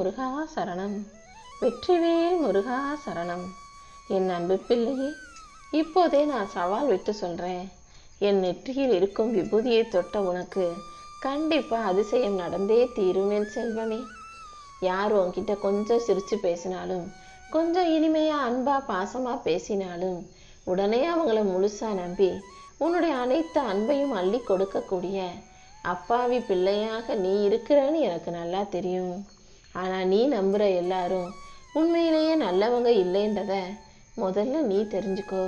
முருகா சரணம் வெற்றிவேல் முருகா சரணம் என் அன்பு பிள்ளையே இப்போதே நான் சவால் விட்டு சொல்கிறேன் என் நெற்றியில் இருக்கும் விபூதியை தொட்ட உனக்கு கண்டிப்பாக அதிசயம் நடந்தே தீரும் என் செல்வமே. யார் உன்கிட்ட கொஞ்சம் சிரித்து பேசினாலும் கொஞ்சம் இனிமையாக அன்பாக பாசமாக பேசினாலும் உடனே அவங்கள முழுசாக நம்பி உன்னுடைய அனைத்து அன்பையும் அள்ளி கொடுக்கக்கூடிய அப்பாவி பிள்ளையாக நீ இருக்கிறன்னு எனக்கு நல்லா தெரியும். ஆனால் நீ நம்புகிற எல்லாரும் உண்மையிலேயே நல்லவங்க இல்லைன்றத முதல்ல நீ தெரிஞ்சுக்கோ.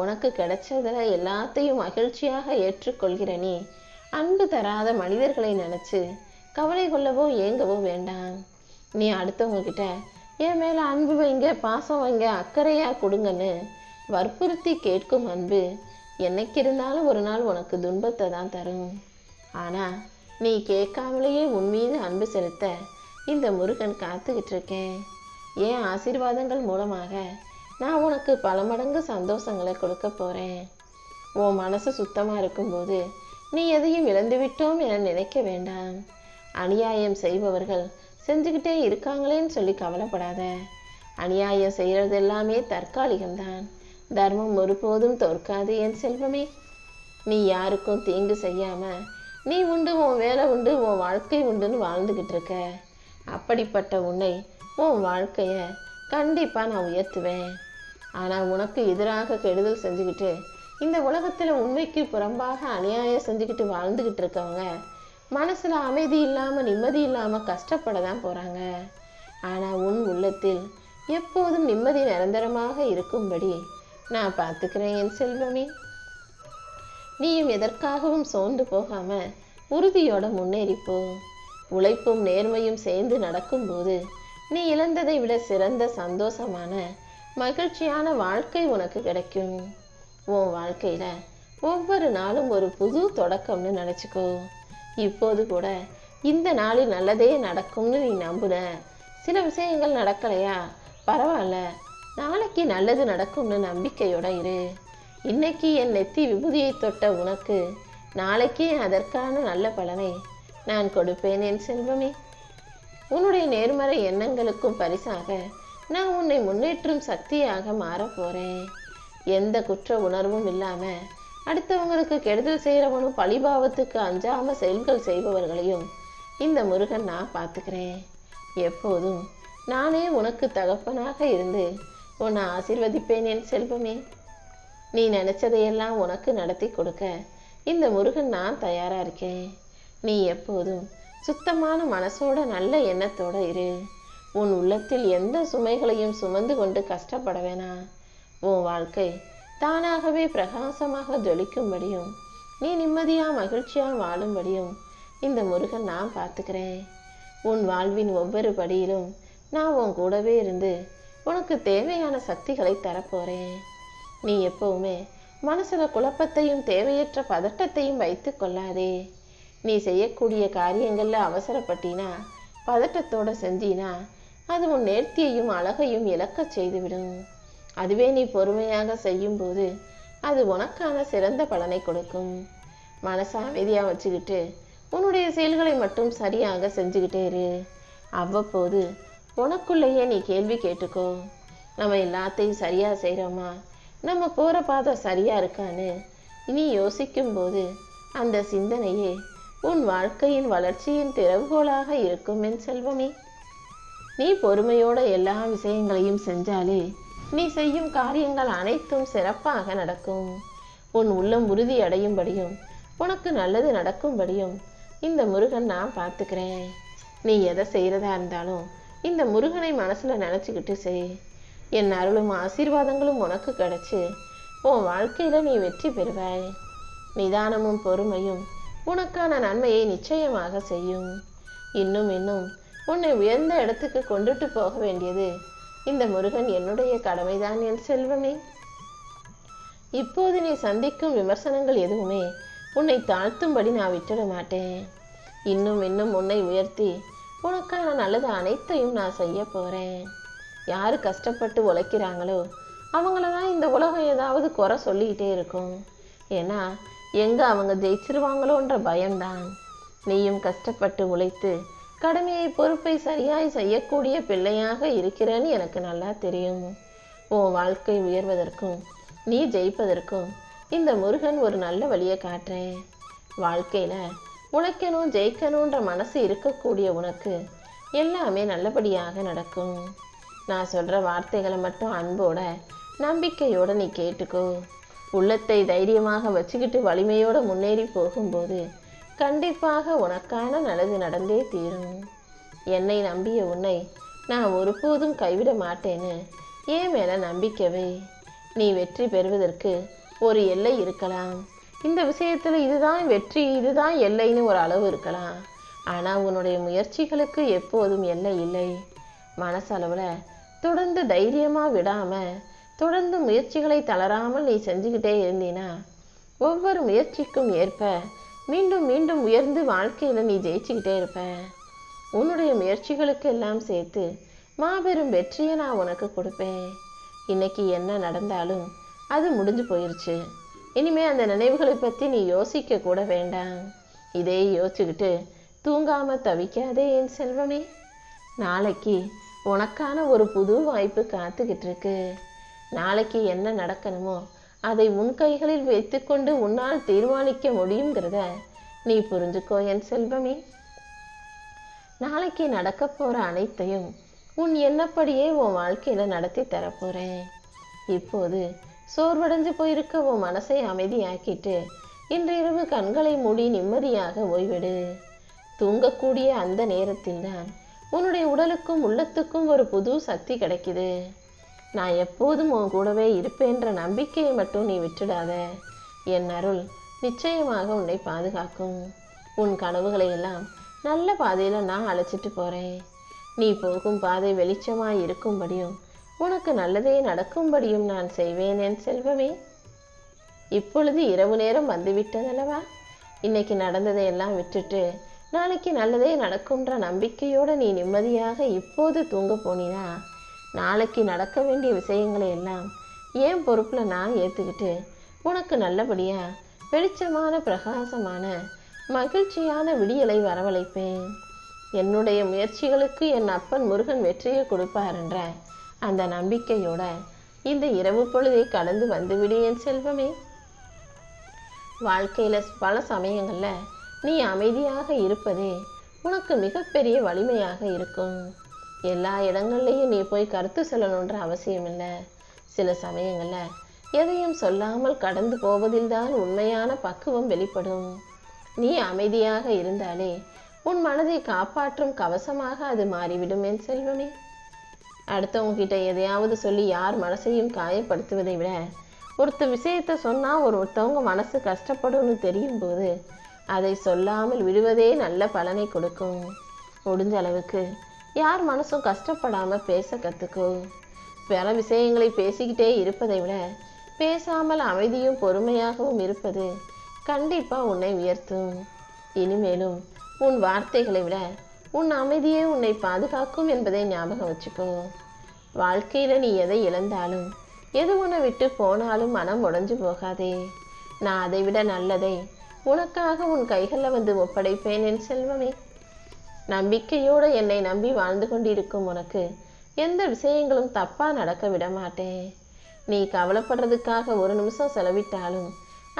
உனக்கு கிடைச்சதில் எல்லாத்தையும் மகிழ்ச்சியாக ஏற்றுக்கொள்கிற நீ அன்பு தராத மனிதர்களை நினச்சி கவலை கொள்ளவோ ஏங்கவோ வேண்டாம். நீ அடுத்தவங்கக்கிட்ட என் மேலே அன்பு வைங்க பாசம் வைங்க அக்கறையாக கொடுங்கன்னு வற்புறுத்தி கேட்கும் அன்பு என்னைக்கு இருந்தாலும் ஒரு நாள் உனக்கு துன்பத்தை தான் தரும். ஆனால் நீ கேட்காமலேயே உன் மீது அன்பு செலுத்த இந்த முருகன் காத்துக்கிட்டு இருக்கேன் என் ஆசீர்வாதங்கள் மூலமாக நான் உனக்கு பல மடங்கு சந்தோஷங்களை கொடுக்க போகிறேன் உன் மனசு சுத்தமாக இருக்கும்போது நீ எதையும் இழந்து விட்டோம் என நினைக்க வேண்டாம். அநியாயம் செய்பவர்கள் செஞ்சுக்கிட்டே இருக்காங்களேன்னு சொல்லி கவலைப்படாத. அநியாயம் செய்கிறது எல்லாமே தற்காலிகம்தான். தர்மம் ஒருபோதும் தோற்காது என் செல்வமே. நீ யாருக்கும் தீங்கு செய்யாமல் நீ உண்டு உன் வேலை உண்டு உன் வாழ்க்கை உண்டுன்னு வாழ்ந்துக்கிட்டு இருக்க அப்படிப்பட்ட உன்னை உன் வாழ்க்கையை கண்டிப்பாக நான் உயர்த்துவேன். ஆனால் உனக்கு எதிராக கெடுதல் செஞ்சுக்கிட்டு இந்த உலகத்தில் உண்மைக்கு புறம்பாக அநியாயம் செஞ்சுக்கிட்டு வாழ்ந்துக்கிட்டு இருக்கவங்க மனசில் அமைதி இல்லாமல் நிம்மதி இல்லாமல் கஷ்டப்பட தான் போகிறாங்க ஆனால் உன் உள்ளத்தில் எப்போதும் நிம்மதி நிரந்தரமாக இருக்கும்படி நான் பார்த்துக்கிறேன் என் செல்வமே. நீயும் எதற்காகவும் சோர்ந்து போகாமல் உறுதியோட முன்னேறிப்போ உழைப்பும் நேர்மையும் சேர்ந்து நடக்கும்போது நீ இழந்ததை விட சிறந்த சந்தோஷமான மகிழ்ச்சியான வாழ்க்கை உனக்கு கிடைக்கும். உன் வாழ்க்கையில ஒவ்வொரு நாளும் ஒரு புது தொடக்கம்னு நினச்சிக்கோ. இப்போது கூட இந்த நாளில் நல்லதே நடக்கும்னு நீ நம்புன சில விஷயங்கள் நடக்கலையா? பரவாயில்ல. நாளைக்கு நல்லது நடக்கும்னு நம்பிக்கையோட இரு. இன்னைக்கு என் நெத்தி விபூதியை தொட்ட உனக்கு நாளைக்கே அதற்கான நல்ல பலனை நான் கொடுப்பேன் என் செல்வமே. உன்னுடைய நேர்மறை எண்ணங்களுக்கும் பரிசாக நான் உன்னை முன்னேற்றும் சக்தியாக மாறப்போறேன் எந்த குற்ற உணர்வும் இல்லாம அடுத்தவங்களுக்கு கெடுதல் செய்கிறவனும் பழிபாவத்துக்கு அஞ்சாம செயல்கள் செய்பவர்களையும் இந்த முருகன் நான் பார்த்துக்கிறேன். எப்போதும் நானே உனக்கு தகப்பனாக இருந்து உன்னை ஆசீர்வதிப்பேன் என் செல்வமே. நீ நினைச்சதையெல்லாம் உனக்கு நடத்தி கொடுக்க இந்த முருகன் நான் தயாரா இருக்கேன். நீ எப்போதும் சுத்தமான மனசோட நல்ல எண்ணத்தோட இரு. உன் உள்ளத்தில் எந்த சுமைகளையும் சுமந்து கொண்டு கஷ்டப்பட வேணாம் உன் வாழ்க்கை தானாகவே பிரகாசமாக ஜொலிக்கும்படியும் நீ நிம்மதியா மகிழ்ச்சியா வாழும்படியும் இந்த முருகன் நான் பார்த்துக்கிறேன். உன் வாழ்வின் ஒவ்வொரு படியிலும் நான் உன் கூடவே இருந்து உனக்கு தேவையான சக்திகளை தரப்போறேன். நீ எப்பவுமே மனசுல குழப்பத்தையும் தேவையற்ற பதட்டத்தையும் வைத்து கொள்ளாதே. நீ செய்யக்கூடிய காரியங்களில் அவசரப்பட்டினா பதட்டத்தோட செஞ்சினா அது உன் நேர்த்தியையும் அழகையும் இழக்க செய்துவிடும். அதுவே நீ பொறுமையாக செய்யும்போது அது உனக்கான சிறந்த பலனை கொடுக்கும். மனசை அமைதியாக வச்சுக்கிட்டு உன்னுடைய செயல்களை மட்டும் சரியாக செஞ்சுக்கிட்டே இரு. அவ்வப்போது உனக்குள்ளேயே நீ கேள்வி கேட்டுக்கோ. நம்ம எல்லாத்தையும் சரியாக செய்கிறோமா நம்ம போகிற பாதை சரியாக இருக்கான்னு நீ யோசிக்கும்போது அந்த சிந்தனையே உன் வாழ்க்கையின் வளர்ச்சியின் திறவுகோலாக இருக்கும் என் செல்வமே. நீ பொறுமையோட எல்லா விஷயங்களையும் செஞ்சாலே நீ செய்யும் காரியங்கள் அனைத்தும் சிறப்பாக நடக்கும். உன் உள்ளம் உறுதி அடையும்படியும் உனக்கு நல்லது நடக்கும்படியும் இந்த முருகன் நான் பார்த்துக்கிறேன். நீ எதை செய்கிறதா இருந்தாலும் இந்த முருகனை மனசில் நினச்சிக்கிட்டு செய். என் அருளும் ஆசீர்வாதங்களும் உனக்கு கிடைச்சி உன் வாழ்க்கையில் நீ வெற்றி பெறுவாய். நிதானமும் பொறுமையும் உனக்கான நன்மையை நிச்சயமாக செய்யும். இன்னும் இன்னும் உன்னை உயர்ந்த இடத்துக்கு கொண்டுட்டு போக வேண்டியது இந்த முருகன் என்னுடைய கடமைதான் என் செல்வமே. இப்போது நீ சந்திக்கும் விமர்சனங்கள் எதுவுமே உன்னை தாழ்த்தும்படி நான் விட்டுட மாட்டேன். இன்னும் இன்னும் உன்னை உயர்த்தி உனக்கான நல்லது அனைத்தையும் நான் செய்ய போறேன். யார் கஷ்டப்பட்டு உழைக்கிறாங்களோ அவங்கள தான் இந்த உலகம் ஏதாவது குறை சொல்லிக்கிட்டே இருக்கும். ஏன்னா எங்கே அவங்க ஜெயிச்சிருவாங்களோன்ற பயம்தான். நீயும் கஷ்டப்பட்டு உழைத்து கடமையை பொறுப்பை சரியாய் செய்யக்கூடிய பிள்ளையாக இருக்கிறேன்னு எனக்கு நல்லா தெரியும். உன் வாழ்க்கை உயர்வதற்கும் நீ ஜெயிப்பதற்கும் இந்த முருகன் ஒரு நல்ல வழியை காட்டுறேன். வாழ்க்கையில் உழைக்கணும் ஜெயிக்கணுன்ற மனசு இருக்கக்கூடிய உனக்கு எல்லாமே நல்லபடியாக நடக்கும். நான் சொல்கிற வார்த்தைகளை மட்டும் அன்போட நம்பிக்கையோட நீ கேட்டுக்கோ. உள்ளத்தை தைரியமாக வச்சுக்கிட்டு வலிமையோட முன்னேறி போகும்போது கண்டிப்பாக உனக்கான நல்லது நடந்தே தீரும். என்னை நம்பிய உன்னை நான் ஒருபோதும் கைவிட மாட்டேன்னு ஏன் மேலே நம்பிக்கவே? நீ வெற்றி பெறுவதற்கு ஒரு எல்லை இருக்கலாம். இந்த விஷயத்தில் இதுதான் வெற்றி இதுதான் எல்லைன்னு ஒரு அளவு இருக்கலாம். ஆனால் உன்னுடைய முயற்சிகளுக்கு எப்போதும் எல்லை இல்லை. மனசளவில் தொடர்ந்து தைரியமாக விடாமல் தொடர்ந்து முயற்சிகளை தளராமல் நீ செஞ்சுக்கிட்டே இருந்தீனா? ஒவ்வொரு முயற்சிக்கும் ஏற்ப மீண்டும் மீண்டும் உயர்ந்து வாழ்க்கையில் நீ ஜெயிச்சுக்கிட்டே இருப்ப. உன்னுடைய முயற்சிகளுக்கு எல்லாம் சேர்த்து மாபெரும் வெற்றியை நான் உனக்கு கொடுப்பேன். இன்னைக்கு என்ன நடந்தாலும் அது முடிஞ்சு போயிருச்சு. இனிமே அந்த நினைவுகளை பற்றி நீ யோசிக்க கூட வேண்டாம். இதே யோசிச்சுக்கிட்டு தூங்காம தவிக்காதே என் செல்வமே. நாளைக்கு உனக்கான ஒரு புது வாய்ப்பு காத்துக்கிட்டு இருக்கு. நாளைக்கு என்ன நடக்கணுமோ அதை உன் கைகளில் வைத்துக்கொண்டு உன்னால் தீர்மானிக்க முடியுங்கிறத நீ புரிஞ்சுக்கோ என் செல்வமே. நாளைக்கு நடக்க போற அனைத்தையும் உன் என்னப்படியே உன் வாழ்க்கையில நடத்தி தரப்போறேன். இப்போது சோர்வடைஞ்சு போயிருக்க உன் மனசை அமைதியாக்கிட்டு இன்றிரவு கண்களை மூடி நிம்மதியாக ஓய்வெடு. தூங்கக்கூடிய அந்த நேரத்தில்தான் உன்னுடைய உடலுக்கும் உள்ளத்துக்கும் ஒரு புது சக்தி கிடைக்குது. நான் எப்போதும் உன் கூடவே இருப்பேன்ற நம்பிக்கையை மட்டும் நீ விட்டுடாத. என் அருள் நிச்சயமாக உன்னை பாதுகாக்கும். உன் கனவுகளை எல்லாம் நல்ல பாதையில் நான் அழைச்சிட்டு போகிறேன் நீ போகும் பாதை வெளிச்சமாக இருக்கும்படியும் உனக்கு நல்லதே நடக்கும்படியும் நான் செய்வேன் என் செல்வமே. இப்பொழுது இரவு நேரம் வந்துவிட்டதல்லவா? இன்னைக்கு நடந்ததை எல்லாம் விட்டுட்டு நாளைக்கு நல்லதே நடக்கும்ன்ற நம்பிக்கையோடு நீ நிம்மதியாக இப்போது தூங்க போனினா நாளைக்கு நடக்க வேண்டிய விஷயங்களை எல்லாம் ஏன் பொறுப்புல நான் ஏத்துக்கிட்டு உனக்கு நல்லபடியா வெளிச்சமான பிரகாசமான மகிழ்ச்சியான விடியலை வரவழைப்பேன்? என்னுடைய முயற்சிகளுக்கு என் அப்பன் முருகன் வெற்றியை கொடுப்பார் என்ற அந்த நம்பிக்கையோட இந்த இரவு பொழுதை கடந்து வந்துவிடு என் செல்வமே. வாழ்க்கையில பல சமயங்களில் நீ அமைதியாக இருப்பதே உனக்கு மிகப்பெரிய வலிமையாக இருக்கும். எல்லா இடங்கள்லையும் நீ போய் கருத்து சொல்லணுன்ற அவசியம் இல்லை. சில சமயங்கள்ல எதையும் சொல்லாமல் கடந்து போவதில்தான் உண்மையான பக்குவம் வெளிப்படும். நீ அமைதியாக இருந்தாலே உன் மனதை காப்பாற்றும் கவசமாக அது மாறிவிடும் என் செல்வமே. அடுத்தவங்ககிட்ட எதையாவது சொல்லி யார் மனசையும் காயப்படுத்துவதை விட ஒருத்த விஷயத்த சொன்னால் ஒரு ஒருத்தவங்க மனசு கஷ்டப்படும்னு தெரியும் போது அதை சொல்லாமல் விடுவதே நல்ல பலனை கொடுக்கும். முடிஞ்ச அளவுக்கு யார் மனசும் கஷ்டப்படாமல் பேச கற்றுக்கோ பல விஷயங்களை பேசிக்கிட்டே இருப்பதை விட பேசாமல் அமைதியும் பொறுமையாகவும் இருப்பது கண்டிப்பாக உன்னை உயர்த்தும். இனிமேலும் உன் வார்த்தைகளை விட உன் அமைதியே உன்னை பாதுகாக்கும் என்பதை ஞாபகம் வச்சுக்கோ. வாழ்க்கையில் நீ எதை இழந்தாலும் எது உன்னை விட்டு போனாலும் மனம் உடஞ்சு போகாதே. நான் அதை விட நல்லதை உனக்காக உன் கைகளில் வந்து ஒப்படைப்பேன் என் செல்வமே. நம்பிக்கையோடு என்னை நம்பி வாழ்ந்து கொண்டிருக்கும் உனக்கு எந்த விஷயங்களும் தப்பாக நடக்க விட மாட்டேன். நீ கவலைப்படுறதுக்காக ஒரு நிமிஷம் செலவிட்டாலும்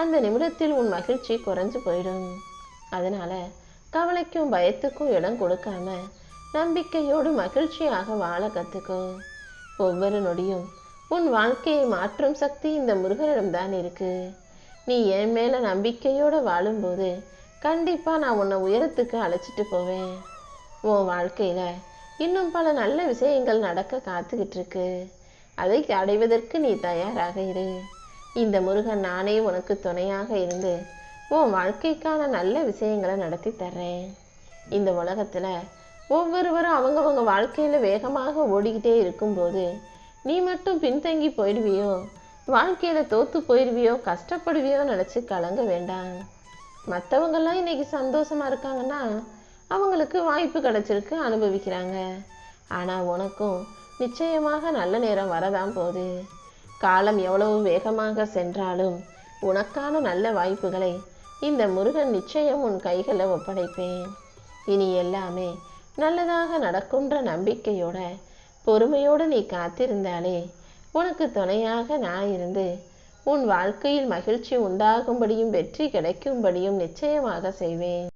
அந்த நிமிடத்தில் உன் மகிழ்ச்சி குறைஞ்சு போயிடும். அதனால கவலைக்கும் பயத்துக்கும் இடம் கொடுக்காம நம்பிக்கையோடு மகிழ்ச்சியாக வாழ கற்றுக்கோ ஒவ்வொரு நொடியும் உன் வாழ்க்கையை மாற்றும் சக்தி இந்த முருகனிடம்தான் இருக்கு. நீ என் மேலே நம்பிக்கையோடு வாழும்போது கண்டிப்பாக நான் உன்னை உயரத்துக்கு அழைச்சிட்டு போவேன். உன் வாழ்க்கையில் இன்னும் பல நல்ல விஷயங்கள் நடக்க காத்துக்கிட்டு இருக்கு அதை அடைவதற்கு நீ தயாராக இரு. இந்த முருகன் நானே உனக்கு துணையாக இருந்து உன் வாழ்க்கைக்கான நல்ல விஷயங்களை நடத்தி தர்றேன். இந்த உலகத்தில் ஒவ்வொருவரும் அவங்கவங்க வாழ்க்கையில் வேகமாக ஓடிக்கிட்டே இருக்கும்போது நீ மட்டும் பின்தங்கி போயிடுவியோ? வாழ்க்கையில் தோற்று போயிடுவியோ? கஷ்டப்படுவியோ நினச்சி கலங்க வேண்டாம். மற்றவங்கெல்லாம் இன்னைக்கு சந்தோஷமாக இருக்காங்கன்னா அவங்களுக்கு வாய்ப்பு கிடைச்சிருக்கு அனுபவிக்கிறாங்க. ஆனால் உனக்கும் நிச்சயமாக நல்ல நேரம் வரதான் போகுது. காலம் எவ்வளவு வேகமாக சென்றாலும் உனக்கான நல்ல வாய்ப்புகளை இந்த முருகன் நிச்சயம் உன் கைகளை ஒப்படைப்பேன். இனி எல்லாமே நல்லதாக நடக்கும்ன்ற நம்பிக்கையோட பொறுமையோடு நீ காத்திருந்தாலே உனக்கு துணையாக நான் இருந்து உன் வாழ்க்கையில் மகிழ்ச்சி உண்டாகும்படியும் வெற்றி கிடைக்கும்படியும் நிச்சயமாக செய்வேன்.